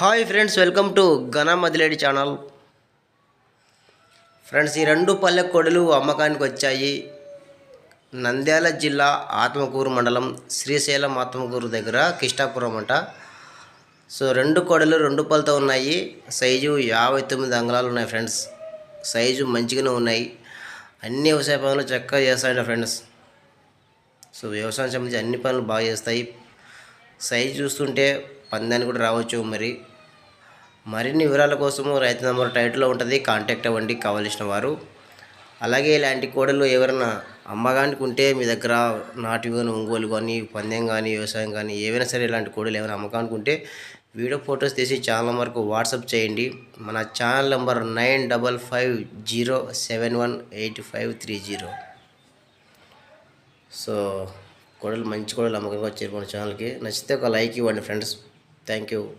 Hi friends welcome to ఘన మదిలేడి channel. Friends ఈ రెండు పల్లె కొడులు అమ్మకానికి వచ్చాయి. నంద్యాల జిల్లా ఆత్మకూరు మండలం శ్రీశైలం ఆత్మకూరు దగ్గర కిష్టాపురం అంట. సో రెండు కొడలు రెండు పళ్ళతో ఉన్నాయి. సైజు యాభై తొమ్మిది అంగుళాలు ఉన్నాయి ఫ్రెండ్స్. సైజు మంచిగానే ఉన్నాయి. అన్ని వ్యవసాయ పనులు చక్కగా చేస్తాయంట ఫ్రెండ్స్. సో వ్యవసాయం సంబంధించి అన్ని పనులు బాగా చేస్తాయి. సైజు చూస్తుంటే పందానికి కూడా రావచ్చు మరి. మరిన్ని వివరాల కోసము రైతు నంబర్ టైట్లో ఉంటుంది. కాంటాక్ట్ అవ్వండి కావలసిన వారు. అలాగే ఇలాంటి కోడలు ఎవరైనా అమ్మగానికి ఉంటే మీ దగ్గర నాటు కానీ ఒంగోలు కానీ పందెం కానీ వ్యవసాయం కానీ ఏవైనా సరే ఇలాంటి కోడలు ఏమైనా అమ్మకానికి ఉంటే వీడియో ఫొటోస్ తీసి ఛానల్ వరకు వాట్సాప్ చేయండి. మన channel number nine double five zero seven one eight five three zero. So కోడలు మంచి కోడలు అమ్మకంగా వచ్చారు మన ఛానల్కి. నచ్చితే ఒక లైక్ ఇవ్వండి ఫ్రెండ్స్. Thank you.